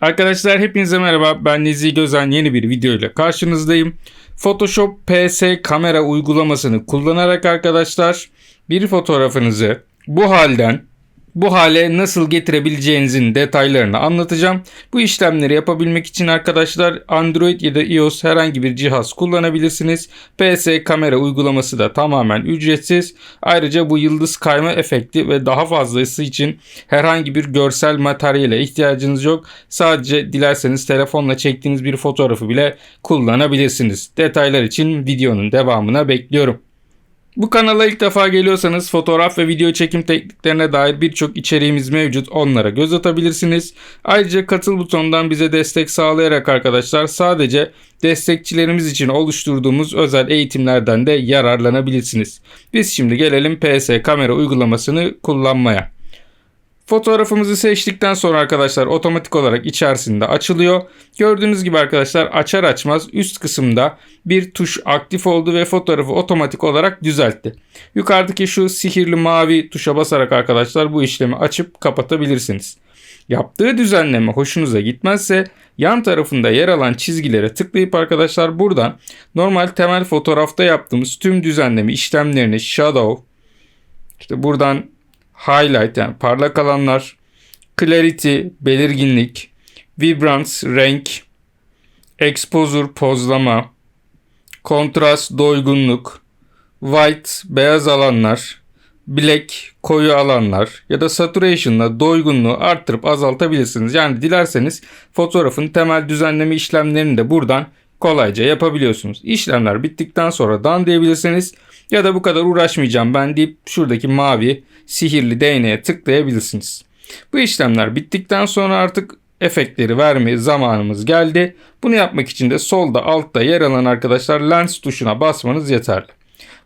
Arkadaşlar hepinize merhaba. Ben Nezih Gözen yeni bir video ile karşınızdayım. Photoshop PS kamera uygulamasını kullanarak arkadaşlar bir fotoğrafınızı bu halden bu hale nasıl getirebileceğinizin detaylarını anlatacağım. Bu işlemleri yapabilmek için arkadaşlar Android ya da iOS herhangi bir cihaz kullanabilirsiniz. PS kamera uygulaması da tamamen ücretsiz. Ayrıca bu yıldız kayma efekti ve daha fazlası için herhangi bir görsel materyale ihtiyacınız yok. Sadece dilerseniz telefonla çektiğiniz bir fotoğrafı bile kullanabilirsiniz. Detaylar için videonun devamına bekliyorum. Bu kanala ilk defa geliyorsanız fotoğraf ve video çekim tekniklerine dair birçok içeriğimiz mevcut. Onlara göz atabilirsiniz. Ayrıca katıl butonundan bize destek sağlayarak arkadaşlar sadece destekçilerimiz için oluşturduğumuz özel eğitimlerden de yararlanabilirsiniz. Biz şimdi gelelim PS kamera uygulamasını kullanmaya. Fotoğrafımızı seçtikten sonra arkadaşlar otomatik olarak içerisinde açılıyor. Gördüğünüz gibi arkadaşlar açar açmaz üst kısımda bir tuş aktif oldu ve fotoğrafı otomatik olarak düzeltti. Yukarıdaki şu sihirli mavi tuşa basarak arkadaşlar bu işlemi açıp kapatabilirsiniz. Yaptığı düzenleme hoşunuza gitmezse yan tarafında yer alan çizgilere tıklayıp arkadaşlar buradan normal temel fotoğrafta yaptığımız tüm düzenleme işlemlerini shadow işte buradan highlight yani parlak alanlar, clarity, belirginlik, vibrance, renk, exposure, pozlama, kontrast, doygunluk, white, beyaz alanlar, black, koyu alanlar ya da saturation'la doygunluğu arttırıp azaltabilirsiniz. Yani dilerseniz fotoğrafın temel düzenleme işlemlerini de buradan kolayca yapabiliyorsunuz. İşlemler bittikten sonra done diyebilirsiniz ya da bu kadar uğraşmayacağım ben deyip şuradaki mavi sihirli değneğe tıklayabilirsiniz. Bu işlemler bittikten sonra artık efektleri verme zamanımız geldi. Bunu yapmak için de solda altta yer alan arkadaşlar lens tuşuna basmanız yeterli.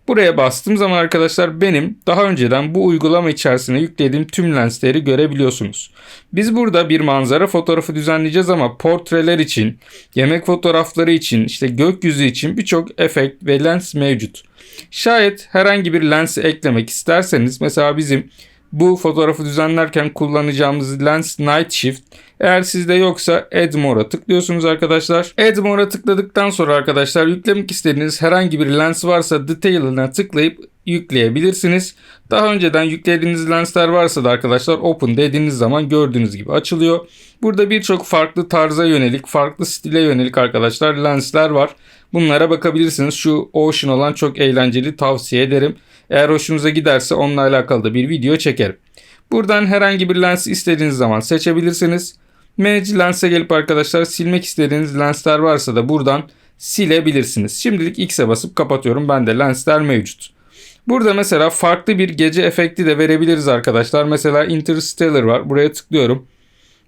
Buraya bastığım zaman arkadaşlar benim daha önceden bu uygulama içerisine yüklediğim tüm lensleri görebiliyorsunuz. Biz burada bir manzara fotoğrafı düzenleyeceğiz ama portreler için, yemek fotoğrafları için, işte gökyüzü için birçok efekt ve lens mevcut. Şayet herhangi bir lens eklemek isterseniz mesela bizim bu fotoğrafı düzenlerken kullanacağımız lens night shift eğer sizde yoksa add more'a tıklıyorsunuz arkadaşlar. Add more'a tıkladıktan sonra arkadaşlar yüklemek istediğiniz herhangi bir lens varsa detail'ına tıklayıp yükleyebilirsiniz. Daha önceden yüklediğiniz lensler varsa da arkadaşlar open dediğiniz zaman gördüğünüz gibi açılıyor. Burada birçok farklı tarza yönelik, farklı stile yönelik arkadaşlar lensler var. Bunlara bakabilirsiniz. Şu Ocean olan çok eğlenceli tavsiye ederim. Eğer hoşunuza giderse onunla alakalı da bir video çekerim. Buradan herhangi bir lens istediğiniz zaman seçebilirsiniz. Manage Lens'e gelip arkadaşlar silmek istediğiniz lensler varsa da buradan silebilirsiniz. Şimdilik X'e basıp kapatıyorum. Bende lensler mevcut. Burada mesela farklı bir gece efekti de verebiliriz arkadaşlar. Mesela Interstellar var. Buraya tıklıyorum.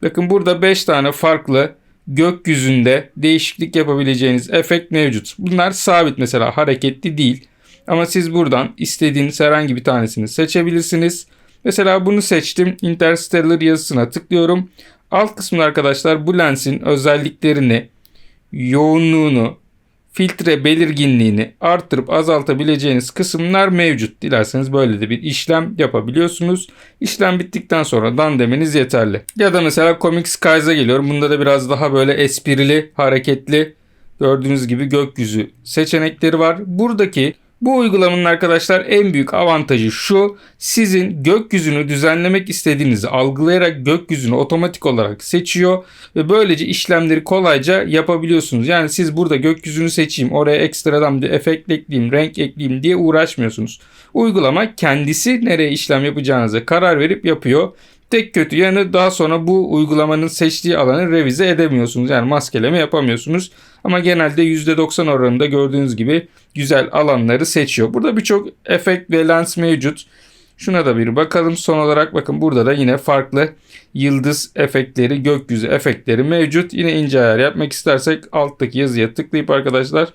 Bakın burada 5 tane farklı gökyüzünde değişiklik yapabileceğiniz efekt mevcut. Bunlar sabit mesela hareketli değil. Ama siz buradan istediğiniz herhangi bir tanesini seçebilirsiniz. Mesela bunu seçtim. Interstellar yazısına tıklıyorum. Alt kısmında arkadaşlar bu lensin özelliklerini, yoğunluğunu, filtre belirginliğini arttırıp azaltabileceğiniz kısımlar mevcut. Dilerseniz böyle de bir işlem yapabiliyorsunuz. İşlem bittikten sonra dan demeniz yeterli. Ya da mesela Comic Skies'a geliyorum. Bunda da biraz daha böyle esprili, hareketli gördüğünüz gibi gökyüzü seçenekleri var. Buradaki bu uygulamanın arkadaşlar en büyük avantajı şu. Sizin gökyüzünü düzenlemek istediğinizi algılayarak gökyüzünü otomatik olarak seçiyor ve böylece işlemleri kolayca yapabiliyorsunuz. Yani siz burada gökyüzünü seçeyim, oraya ekstradan bir efekt ekleyeyim, renk ekleyeyim diye uğraşmıyorsunuz. Uygulama kendisi nereye işlem yapacağınıza karar verip yapıyor. Tek kötü yanı daha sonra bu uygulamanın seçtiği alanı revize edemiyorsunuz. Yani maskeleme yapamıyorsunuz. Ama genelde %90 oranında gördüğünüz gibi güzel alanları seçiyor. Burada birçok efekt ve lens mevcut. Şuna da bir bakalım. Son olarak bakın burada da yine farklı yıldız efektleri, gökyüzü efektleri mevcut. Yine ince ayar yapmak istersek alttaki yazıya tıklayıp arkadaşlar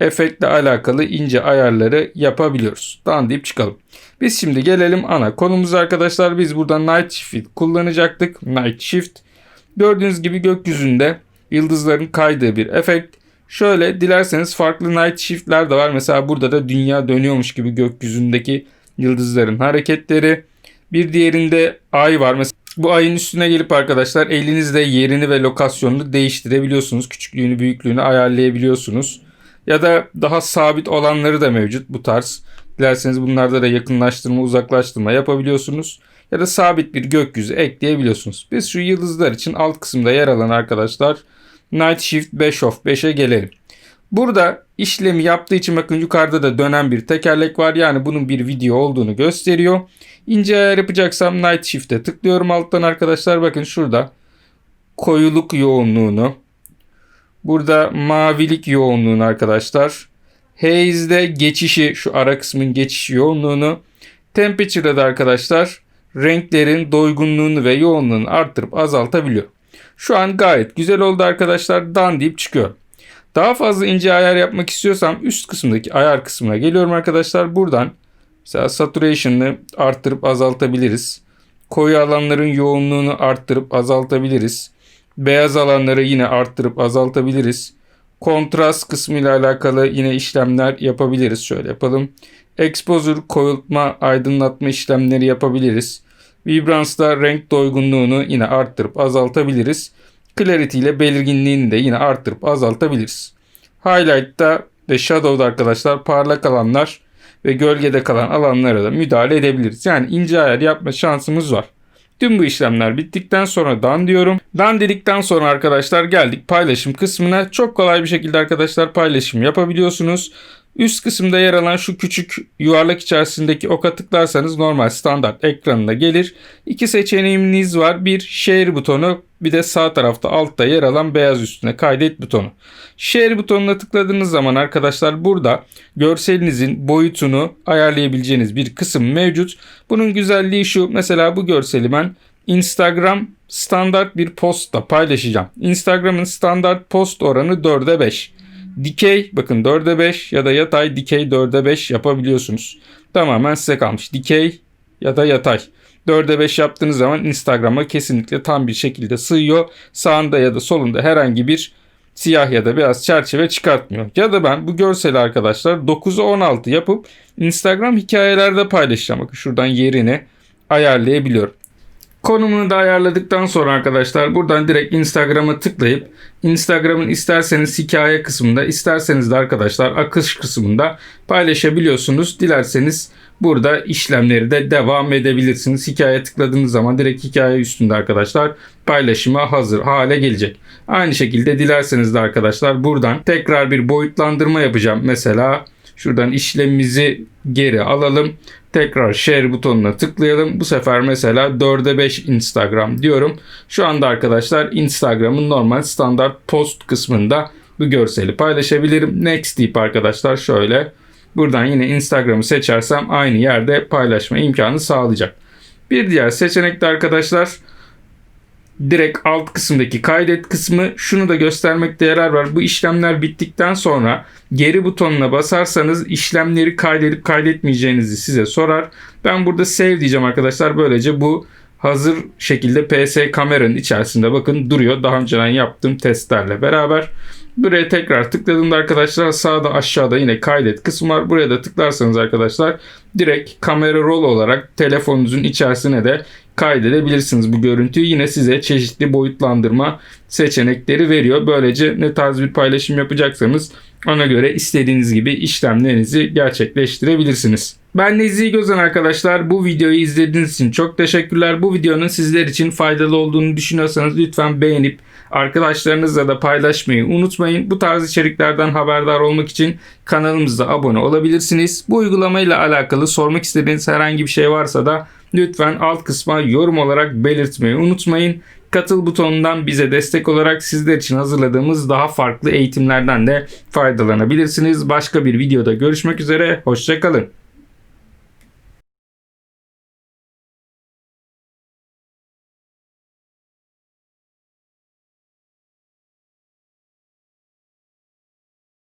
efektle alakalı ince ayarları yapabiliyoruz. Dan deyip çıkalım. Biz şimdi gelelim ana konumuza arkadaşlar. Biz burada Night Shift kullanacaktık. Night Shift. Gördüğünüz gibi gökyüzünde yıldızların kaydığı bir efekt. Şöyle dilerseniz farklı Night Shift'ler de var. Mesela burada da dünya dönüyormuş gibi gökyüzündeki yıldızların hareketleri. Bir diğerinde ay var. Mesela Bu ayın üstüne gelip arkadaşlar elinizde yerini ve lokasyonunu değiştirebiliyorsunuz. Küçüklüğünü büyüklüğünü ayarlayabiliyorsunuz. Ya da daha sabit olanları da mevcut bu tarz. Dilerseniz bunlarda da yakınlaştırma uzaklaştırma yapabiliyorsunuz. Ya da sabit bir gökyüzü ekleyebiliyorsunuz. Biz şu yıldızlar için alt kısımda yer alan arkadaşlar Night Shift 5 of 5'e gelelim. Burada işlemi yaptığı için bakın yukarıda da dönen bir tekerlek var. Yani bunun bir video olduğunu gösteriyor. İnce ayar yapacaksam Night Shift'e tıklıyorum alttan arkadaşlar. Bakın şurada koyuluk yoğunluğunu. Burada mavilik yoğunluğunu arkadaşlar. Haze'de geçişi şu ara kısmın geçiş yoğunluğunu. Temperature'da da arkadaşlar renklerin doygunluğunu ve yoğunluğunu arttırıp azaltabiliyor. Şu an gayet güzel oldu arkadaşlar. Dan deyip çıkıyor. Daha fazla ince ayar yapmak istiyorsam üst kısımdaki ayar kısmına geliyorum arkadaşlar. Buradan mesela saturation'ı arttırıp azaltabiliriz. Koyu alanların yoğunluğunu arttırıp azaltabiliriz. Beyaz alanları yine arttırıp azaltabiliriz. Kontrast kısmı ile alakalı yine işlemler yapabiliriz. Şöyle yapalım. Exposure, koyultma, aydınlatma işlemleri yapabiliriz. Vibrance'da renk doygunluğunu yine arttırıp azaltabiliriz. Clarity ile belirginliğini de yine arttırıp azaltabiliriz. Highlight'ta ve Shadow'da arkadaşlar parlak alanlar ve gölgede kalan alanlara da müdahale edebiliriz. Yani ince ayar yapma şansımız var. Tüm bu işlemler bittikten sonra dan diyorum. Dan dedikten sonra arkadaşlar geldik paylaşım kısmına. Çok kolay bir şekilde arkadaşlar paylaşım yapabiliyorsunuz. Üst kısımda yer alan şu küçük yuvarlak içerisindeki oka tıklarsanız normal standart ekranına gelir. İki seçeneğimiz var. Bir share butonu bir de sağ tarafta altta yer alan beyaz üstüne kaydet butonu. Share butonuna tıkladığınız zaman arkadaşlar burada görselinizin boyutunu ayarlayabileceğiniz bir kısım mevcut. Bunun güzelliği şu mesela bu görseli ben Instagram standart bir postta paylaşacağım. Instagram'ın standart post oranı 4'e 5 dikey bakın 4'e 5 ya da yatay dikey 4'e 5 yapabiliyorsunuz. Tamamen size kalmış. Dikey ya da yatay. 4'e 5 yaptığınız zaman Instagram'a kesinlikle tam bir şekilde sığıyor. Sağında ya da solunda herhangi bir siyah ya da beyaz çerçeve çıkartmıyor. Ya da ben bu görseli arkadaşlar 9'a 16 yapıp Instagram hikayelerde paylaşacağım. Bakın şuradan yerini ayarlayabiliyorum. Konumunu da ayarladıktan sonra arkadaşlar buradan direkt Instagram'a tıklayıp Instagram'ın isterseniz hikaye kısmında isterseniz de arkadaşlar akış kısmında paylaşabiliyorsunuz. Dilerseniz burada işlemleri de devam edebilirsiniz. Hikaye tıkladığınız zaman direkt hikaye üstünde arkadaşlar paylaşıma hazır hale gelecek. Aynı şekilde dilerseniz de arkadaşlar buradan tekrar bir boyutlandırma yapacağım. Mesela şuradan işlemimizi geri alalım. Tekrar share butonuna tıklayalım. Bu sefer mesela 4'e 5 Instagram diyorum. Şu anda arkadaşlar Instagram'ın normal standart post kısmında bu görseli paylaşabilirim. Next deyip arkadaşlar şöyle buradan yine Instagram'ı seçersem aynı yerde paylaşma imkanı sağlayacak. Bir diğer seçenek de arkadaşlar direkt alt kısımdaki kaydet kısmı şunu da göstermekte yarar var. Bu işlemler bittikten sonra geri butonuna basarsanız işlemleri kaydedip kaydetmeyeceğinizi size sorar. Ben burada save diyeceğim arkadaşlar. Böylece bu hazır şekilde PS kameranın içerisinde bakın duruyor. Daha önceden yaptığım testlerle beraber. Buraya tekrar tıkladığımda arkadaşlar sağda aşağıda yine kaydet kısmı var. Buraya da tıklarsanız arkadaşlar direkt kamera roll olarak telefonunuzun içerisine de kaydedebilirsiniz bu görüntüyü. Yine size çeşitli boyutlandırma seçenekleri veriyor. Böylece ne tarz bir paylaşım yapacaksanız ona göre istediğiniz gibi işlemlerinizi gerçekleştirebilirsiniz. Ben Nezih Gözen arkadaşlar. Bu videoyu izlediğiniz için çok teşekkürler. Bu videonun sizler için faydalı olduğunu düşünüyorsanız lütfen beğenip arkadaşlarınızla da paylaşmayı unutmayın. Bu tarz içeriklerden haberdar olmak için kanalımıza abone olabilirsiniz. Bu uygulamayla alakalı sormak istediğiniz herhangi bir şey varsa da lütfen alt kısma yorum olarak belirtmeyi unutmayın. Katıl butonundan bize destek olarak sizler için hazırladığımız daha farklı eğitimlerden de faydalanabilirsiniz. Başka bir videoda görüşmek üzere. Hoşçakalın.